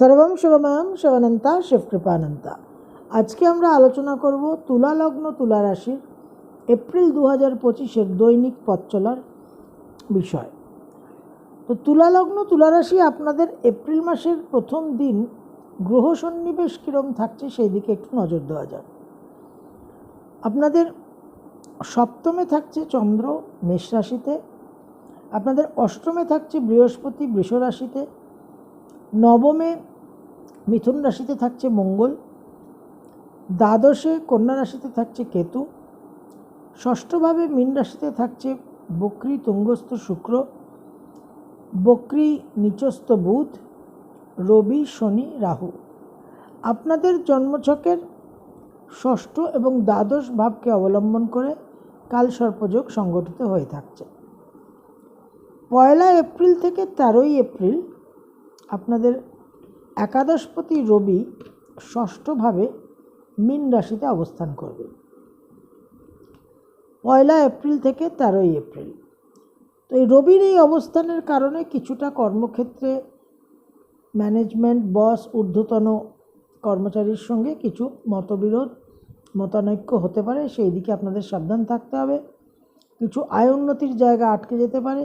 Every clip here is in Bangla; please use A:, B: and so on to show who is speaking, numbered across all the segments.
A: সর্বম শিবময়ম শিবানন্তা শিবকৃপানন্তা। আজকে আমরা আলোচনা করব তুলা লগ্ন তুলা রাশির এপ্রিল দু হাজার পঁচিশের দৈনিক পথ চলার বিষয়। তো তুলা লগ্ন তুলা রাশি আপনাদের এপ্রিল মাসের প্রথম দিন গ্রহ সন্নিবেশ কীরম থাকছে সেই দিকে একটু নজর দেওয়া যাক। আপনাদের সপ্তমে থাকছে চন্দ্র মেষ রাশিতে, আপনাদের অষ্টমে থাকছে বৃহস্পতি বৃষ রাশিতে, নবমে মিথুন রাশিতে থাকছে মঙ্গল, দ্বাদশে কন্যা রাশিতে থাকছে কেতু, ষষ্ঠভাবে মীন রাশিতে থাকছে বক্রী তুঙ্গস্থ শুক্র, বক্রী নিচস্থ বুধ, রবি, শনি, রাহু। আপনাদের জন্মছকের ষষ্ঠ এবং দ্বাদশ ভাবকে অবলম্বন করে কাল সর্পযোগ সংগঠিত হয়ে থাকছে। পয়লা এপ্রিল থেকে তেরোই এপ্রিল আপনাদের একাদশপতি রবি ষষ্ঠভাবে মীন রাশিতে অবস্থান করবে। পয়লা এপ্রিল থেকে তেরোই এপ্রিল। তো এই রবির এই অবস্থানের কারণে কিছুটা কর্মক্ষেত্রে ম্যানেজমেন্ট, বস, ঊর্ধ্বতন কর্মচারীর সঙ্গে কিছু মতবিরোধ, মতানৈক্য হতে পারে, সেই দিকে আপনাদের সাবধান থাকতে হবে। কিছু আয় উন্নতির জায়গা আটকে যেতে পারে।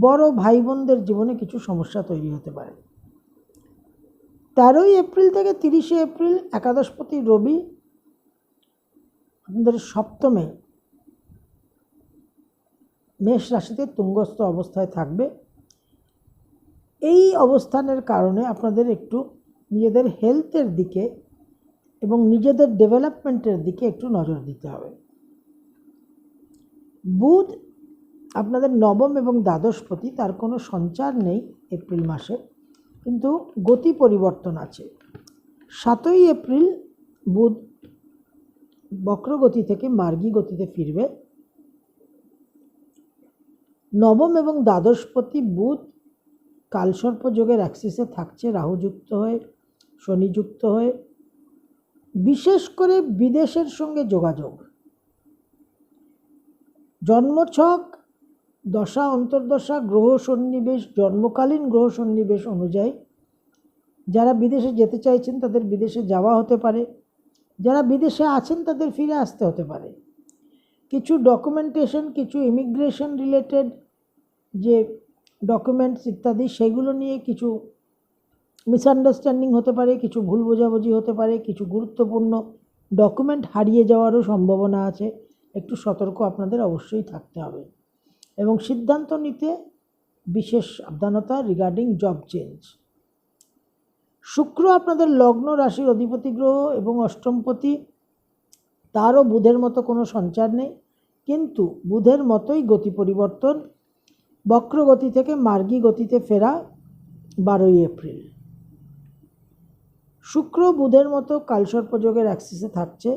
A: বড় ভাই বোনদের জীবনে কিছু সমস্যা তৈরি হতে পারে। তেরোই এপ্রিল থেকে তিরিশে এপ্রিল একাদশপতি রবি আপনাদের সপ্তমে মেষ রাশিতে তুঙ্গস্থ অবস্থায় থাকবে। এই অবস্থানের কারণে আপনাদের একটু নিজেদের হেলথের দিকে এবং নিজেদের ডেভেলপমেন্টের দিকে একটু নজর দিতে হবে। বুধ আপনাদের নবম এবং দ্বাদশপতি, তার কোনো সঞ্চার নেই এপ্রিল মাসে। কিন্তু গতি পরিবর্তন আছে। সাতই এপ্রিল বুধ বক্রগতি থেকে মার্গী গতিতে ফিরবে। নবম এবং দ্বাদশপতি বুধ কালসর্প যোগের অ্যাক্সিসে থাকছে রাহুযুক্ত হয়ে শনিযুক্ত হয়ে। বিশেষ করে বিদেশের সঙ্গে যোগাযোগ। জন্মছক, দশা, অন্তর্দশা, গ্রহ সন্নিবেশ, জন্মকালীন গ্রহ সন্নিবেশ অনুযায়ী যারা বিদেশে যেতে চাইছেন তাদের বিদেশে যাওয়া হতে পারে। যারা বিদেশে আছেন তাদের ফিরে আসতে হতে পারে। কিছু ডকুমেন্টেশন কিছু ইমিগ্রেশন রিলেটেড যে ডকুমেন্টস ইত্যাদি, সেগুলো নিয়ে কিছু মিসআন্ডারস্ট্যান্ডিং হতে পারে, কিছু ভুল বোঝাবুঝি হতে পারে, কিছু গুরুত্বপূর্ণ ডকুমেন্ট হারিয়ে যাওয়ারও সম্ভাবনা আছে। একটু সতর্ক আপনাদের অবশ্যই থাকতে হবে। এবং সিদ্ধান্ত নিতে বিশেষ সাবধানতা রিগার্ডিং জব চেঞ্জ শুক্র আপনাদের লগ্ন রাশির অধিপতি গ্রহ এবং অষ্টমপতি তারও বুধের মতো কোনো সঞ্চার নেই। কিন্তু বুধের মতোই গতি পরিবর্তন বক্রগতি থেকে মার্গী গতিতে ফেরা বারোই এপ্রিল। শুক্র বুধের মতো কালসর্পযোগের অ্যাক্সিসে থাকছে।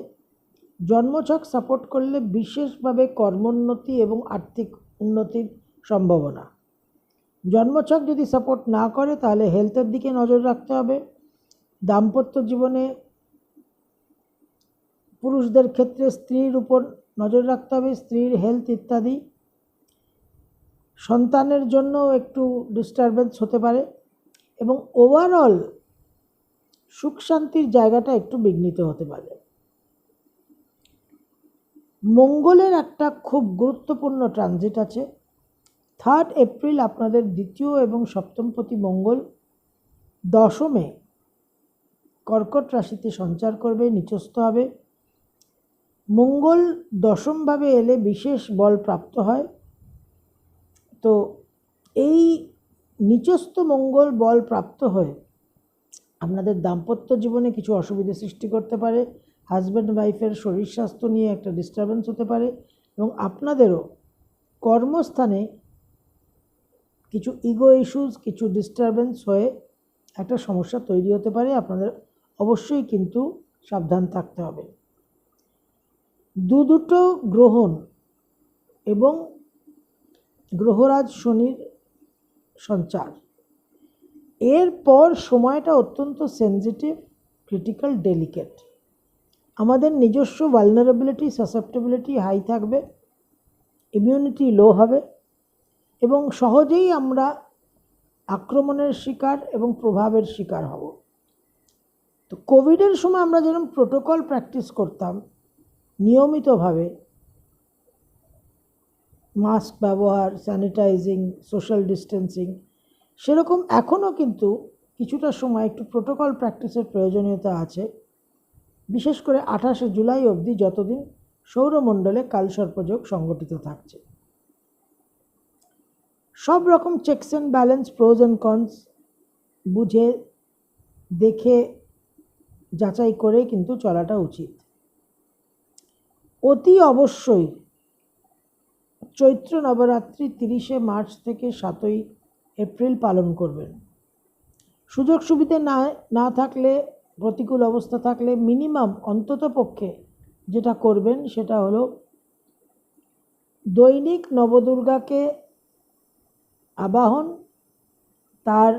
A: জন্মছক সাপোর্ট করলে বিশেষভাবে কর্মোন্নতি এবং আর্থিক উন্নতির সম্ভাবনা। জন্মছক যদি সাপোর্ট না করে, তাহলে হেলথের দিকে নজর রাখতে হবে। দাম্পত্য জীবনে পুরুষদের ক্ষেত্রে স্ত্রীর উপর নজর রাখতে হবে, স্ত্রীর হেলথ ইত্যাদি। সন্তানের জন্য একটু ডিস্টারবেন্স হতে পারে এবং ওভারঅল সুখ শান্তির জায়গাটা একটু বিঘ্নিত হতে পারে। মঙ্গলের একটা খুব গুরুত্বপূর্ণ ট্রানজিট আছে। থার্ড এপ্রিল আপনাদের দ্বিতীয় এবং সপ্তমপতি মঙ্গল দশমে কর্কট রাশিতে সঞ্চার করবে, নিচস্থ হবে। মঙ্গল দশমভাবে এলে বিশেষ বল প্রাপ্ত হয়। তো এই নিচস্থ মঙ্গল বল প্রাপ্ত হয়ে আপনাদের দাম্পত্য জীবনে কিছু অসুবিধা সৃষ্টি করতে পারে। হাজব্যান্ড ওয়াইফের শরীর স্বাস্থ্য নিয়ে একটা ডিস্টারবেন্স হতে পারে এবং আপনাদেরও কর্মস্থানে কিছু ইগো ইস্যুস কিছু ডিস্টারবেন্স হয়ে একটা সমস্যা তৈরি হতে পারে, আপনাদের অবশ্যই কিন্তু সাবধান থাকতে হবে। দু দুটো গ্রহণ এবং গ্রহরাজ শনির সঞ্চার। এরপর সময়টা অত্যন্ত সেন্সিটিভ ক্রিটিক্যাল ডেলিকেট আমাদের নিজস্ব ভালনারেবিলিটি সাসেপ্টেবিলিটি হাই থাকবে ইমিউনিটি লো হবে। এবং সহজেই আমরা আক্রমণের শিকার এবং প্রভাবের শিকার হব। তো কোভিডের সময় আমরা যেরকম প্রোটোকল প্র্যাকটিস করতাম, নিয়মিতভাবে মাস্ক ব্যবহার, স্যানিটাইজিং, সোশ্যাল ডিস্টেন্সিং, সেরকম এখনও কিন্তু কিছুটা সময় একটু প্রোটোকল প্র্যাকটিসের প্রয়োজনীয়তা আছে। বিশেষ করে আঠাশে জুলাই অবধি যতদিন সৌরমণ্ডলে কালসর্পযোগ সংগঠিত থাকছে। সব রকম checks and balance pros and cons বুঝে, দেখে, যাচাই করে কিন্তু চলাটা উচিত। অতি অবশ্যই চৈত্র নবরাত্রি তিরিশে মার্চ থেকে সাতই এপ্রিল পালন করবেন। সুযোগ সুবিধে না না থাকলে, প্রতিকূল অবস্থা থাকলে মিনিমাম অন্তত পক্ষে যেটা করবেন সেটা হলো দৈনিক নবদুর্গাকে আবাহন তার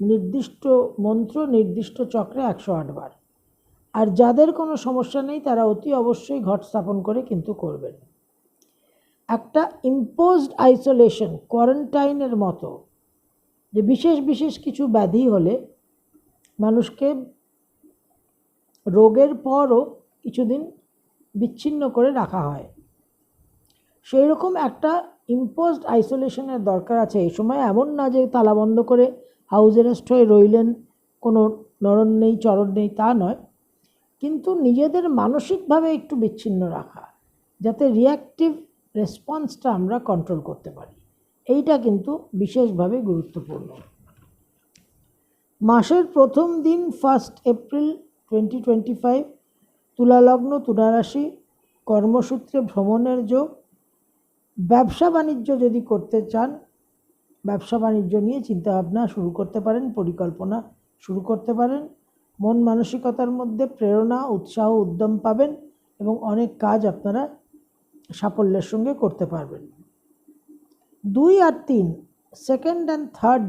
A: নির্দিষ্ট মন্ত্র, নির্দিষ্ট চক্রে একশো আটবার আর যাদের কোনো সমস্যা নেই, তারা অতি অবশ্যই ঘট স্থাপন করে কিন্তু করবেন। একটা ইম্পোজড আইসোলেশন কোয়ারেন্টাইনের মতো, যে বিশেষ বিশেষ কিছু ব্যাধি হলে মানুষকে রোগের পরও কিছুদিন বিচ্ছিন্ন করে রাখা হয়। সেই রকম একটা ইম্পোজড আইসোলেশনের দরকার আছে। এই সময় এমন না যে তালা বন্ধ করে হাউস অ্যারেস্ট হয়ে রইলেন, কোনো নরণ নেই, চরণ নেই, তা নয়। কিন্তু নিজেদের মানসিকভাবে একটু বিচ্ছিন্ন রাখা, যাতে রিয়াক্টিভ রেসপন্সটা আমরা কন্ট্রোল করতে পারি। এইটা কিন্তু বিশেষভাবে গুরুত্বপূর্ণ। মাসের প্রথম দিন first April twenty twenty five তুলালগ্ন তুলারাশি, কর্মসূত্রে ভ্রমণের যোগ ব্যবসা বাণিজ্য যদি করতে চান, ব্যবসা বাণিজ্য নিয়ে চিন্তাভাবনা শুরু করতে পারেন, পরিকল্পনা শুরু করতে পারেন। মন মানসিকতার মধ্যে প্রেরণা, উৎসাহ, উদ্যম পাবেন এবং অনেক কাজ আপনারা সাফল্যের সঙ্গে করতে পারবেন। দুই আর তিন second and third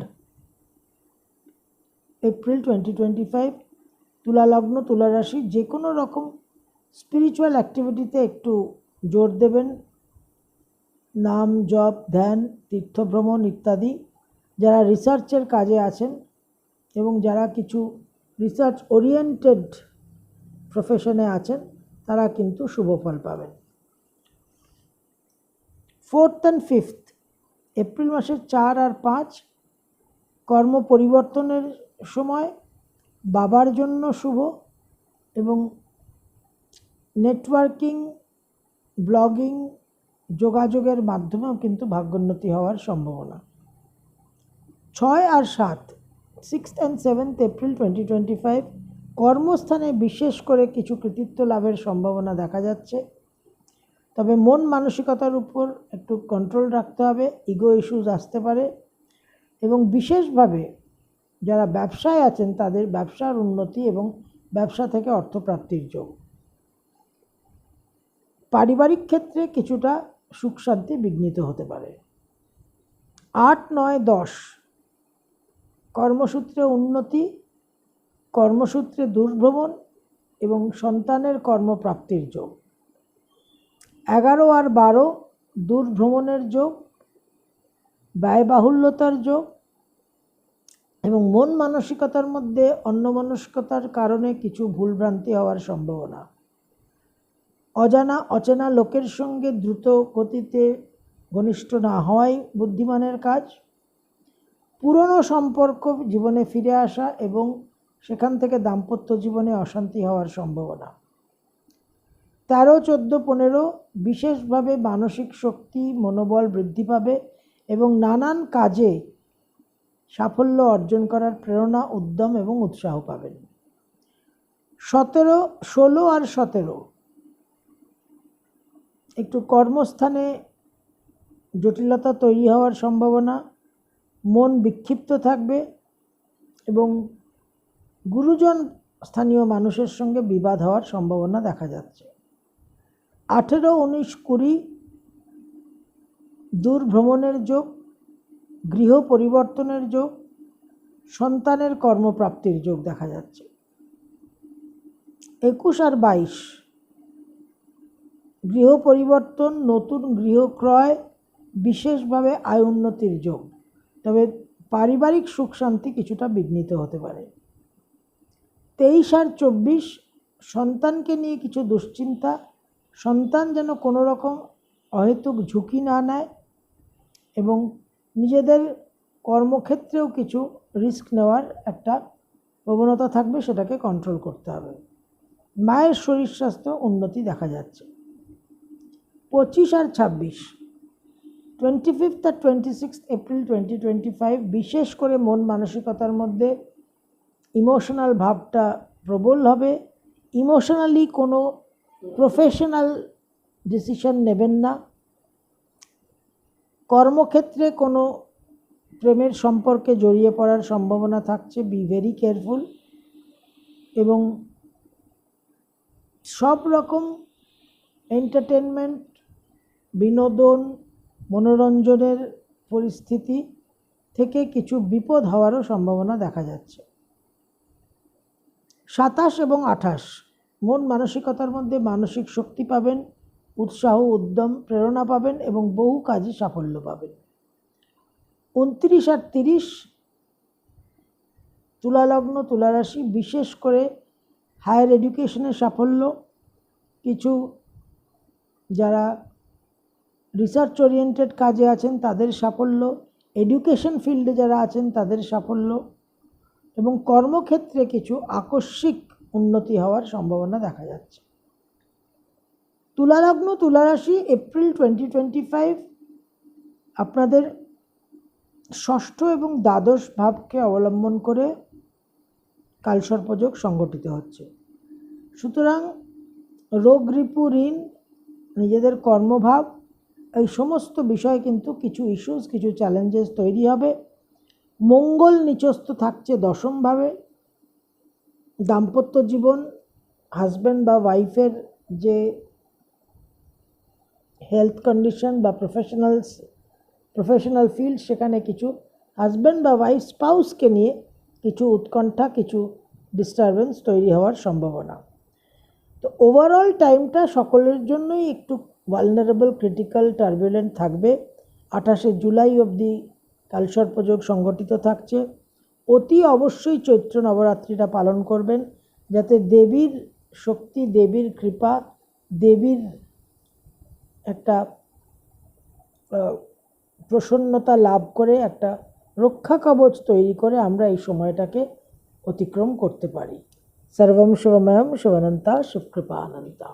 A: April twenty twenty five তুলা লগ্ন, তুলা রাশি যে কোনো রকম স্পিরিচুয়াল অ্যাক্টিভিটিতে একটু জোর দেবেন। নাম জপ, ধ্যান, তীর্থভ্রমণ ইত্যাদি যারা রিসার্চের কাজে আছেন এবং যারা কিছু রিসার্চ ওরিয়েন্টেড প্রফেশনে আছেন, তারা কিন্তু শুভ ফল পাবেন। ফোর্থ অ্যান্ড ফিফথ এপ্রিল মাসের চার আর পাঁচ, কর্ম পরিবর্তনের সময় বাবার জন্য শুভ এবং নেটওয়ার্কিং ব্লগিং যোগাযোগের মাধ্যমেও কিন্তু ভাগ্যোন্নতি হওয়ার সম্ভাবনা। ছয় আর সাত six and seventh April twenty twenty five কর্মস্থানে বিশেষ করে কিছু কৃতিত্ব লাভের সম্ভাবনা দেখা যাচ্ছে। তবে মন মানসিকতার উপর একটু কন্ট্রোল রাখতে হবে ইগো ইস্যুজ আসতে পারে এবং বিশেষভাবে যারা ব্যবসায় আছেন তাদের ব্যবসার উন্নতি এবং ব্যবসা থেকে অর্থপ্রাপ্তির যোগ। পারিবারিক ক্ষেত্রে কিছুটা সুখ শান্তি বিঘ্নিত হতে পারে। আট, নয়, দশ। কর্মসূত্রে উন্নতি, কর্মসূত্রে দুর্ভ্রমণ এবং সন্তানের কর্মপ্রাপ্তির যোগ। এগারো আর বারো, দুর্ভ্রমণের যোগ, ব্যয়বাহুল্যতার যোগ এবং মন মানসিকতার মধ্যে অন্যমনস্কতার কারণে কিছু ভুলভ্রান্তি হওয়ার সম্ভাবনা। অজানা, অচেনা লোকের সঙ্গে দ্রুত গতিতে ঘনিষ্ঠ না হওয়াই বুদ্ধিমানের কাজ। পুরনো সম্পর্ক জীবনে ফিরে আসা এবং সেখান থেকে দাম্পত্য জীবনে অশান্তি হওয়ার সম্ভাবনা। তেরো, চোদ্দ, পনেরো বিশেষভাবে মানসিক শক্তি, মনোবল বৃদ্ধি পাবে এবং নানান কাজে সাফল্য অর্জন করার প্রেরণা, উদ্যম এবং উৎসাহ পাবেন। সতেরো, ষোলো আর সতেরো একটু কর্মস্থানে জটিলতা তৈরি হওয়ার সম্ভাবনা, মন বিক্ষিপ্ত থাকবে এবং গুরুজন স্থানীয় মানুষের সঙ্গে বিবাদ হওয়ার সম্ভাবনা দেখা যাচ্ছে। আঠেরো, উনিশ, কুড়ি দূর ভ্রমণের যোগ, গৃহ পরিবর্তনের যোগ, সন্তানের কর্মপ্রাপ্তির যোগ দেখা যাচ্ছে। একুশ আর বাইশ গৃহ পরিবর্তন নতুন গৃহ ক্রয় বিশেষভাবে আয় উন্নতির যোগ। তবে পারিবারিক সুখ শান্তি কিছুটা বিঘ্নিত হতে পারে। তেইশ আর চব্বিশ, সন্তানকে নিয়ে কিছু দুশ্চিন্তা। সন্তান যেন কোনো রকম অহেতুক ঝুঁকি না নেয় এবং নিজেদের কর্মক্ষেত্রেও কিছু রিস্ক নেওয়ার একটা প্রবণতা থাকবে, সেটাকে কন্ট্রোল করতে হবে। মায়ের শরীর স্বাস্থ্য উন্নতি দেখা যাচ্ছে। পঁচিশ আর ছাব্বিশ। টোয়েন্টি ফিফথ আর twenty six April twenty twenty five বিশেষ করে মন মানসিকতার মধ্যে ইমোশনাল ভাবটা প্রবল হবে। ইমোশনালি কোনো প্রফেশনাল ডিসিশন নেবেন না। কর্মক্ষেত্রে কোনো প্রেমের সম্পর্কে জড়িয়ে পড়ার সম্ভাবনা থাকছে বি ভেরি কেয়ারফুল এবং সব রকম এন্টারটেনমেন্ট বিনোদন, মনোরঞ্জনের পরিস্থিতি থেকে কিছু বিপদ হওয়ারও সম্ভাবনা দেখা যাচ্ছে। সাতাশ এবং আঠাশ, মন মানসিকতার মধ্যে মানসিক শক্তি পাবেন, উৎসাহ, উদ্যম, প্রেরণা পাবেন এবং বহু কাজে সাফল্য পাবেন। উনত্রিশ আর তিরিশ, তুলালগ্ন তুলারাশি বিশেষ করে হায়ার এডুকেশনের সাফল্য। কিছু যারা রিসার্চ ওরিয়েন্টেড কাজে আছেন, তাদের সাফল্য এডুকেশন ফিল্ডে যারা আছেন, তাদের সাফল্য এবং কর্মক্ষেত্রে কিছু আকস্মিক উন্নতি হওয়ার সম্ভাবনা দেখা যাচ্ছে। তুলালগ্ন তুলারাশি এপ্রিল টোয়েন্টি টোয়েন্টি ফাইভ আপনাদের ষষ্ঠ এবং দ্বাদশ ভাবকে অবলম্বন করে কালসর্পযোগ সংগঠিত হচ্ছে। সুতরাং রোগ রিপু ঋণ, নিজেদের কর্মভাব এই সমস্ত বিষয়ে কিন্তু কিছু ইস্যুস কিছু চ্যালেঞ্জেস তৈরি হবে। মঙ্গল নিচস্থ থাকছে দশমভাবে। দাম্পত্য জীবন হাজব্যান্ড বা ওয়াইফের যে হেলথ কন্ডিশন বা প্রফেশনালস প্রফেশনাল ফিল্ড সেখানে কিছু হাজব্যান্ড বা ওয়াইফ স্পাউসকে নিয়ে কিছু উৎকণ্ঠা, কিছু ডিস্টারবেন্স তৈরি হওয়ার সম্ভাবনা। তো ওভারঅল টাইমটা সকলের জন্যই একটু ভালনারেবল ক্রিটিক্যাল টার্বুলেন্ট থাকবে। আঠাশে জুলাই অবধি কালসর্পযোগ সংগঠিত থাকছে। অতি অবশ্যই চৈত্র নবরাত্রিটা পালন করবেন, যাতে দেবীর শক্তি, দেবীর কৃপা, দেবীর একটা প্রসন্নতা লাভ করে একটা রক্ষা কবচ তৈরি করে আমরা এই সময়টাকে অতিক্রম করতে পারি। সর্বম শিবময়ম শিবানন্তা শিবকৃপা আনন্তা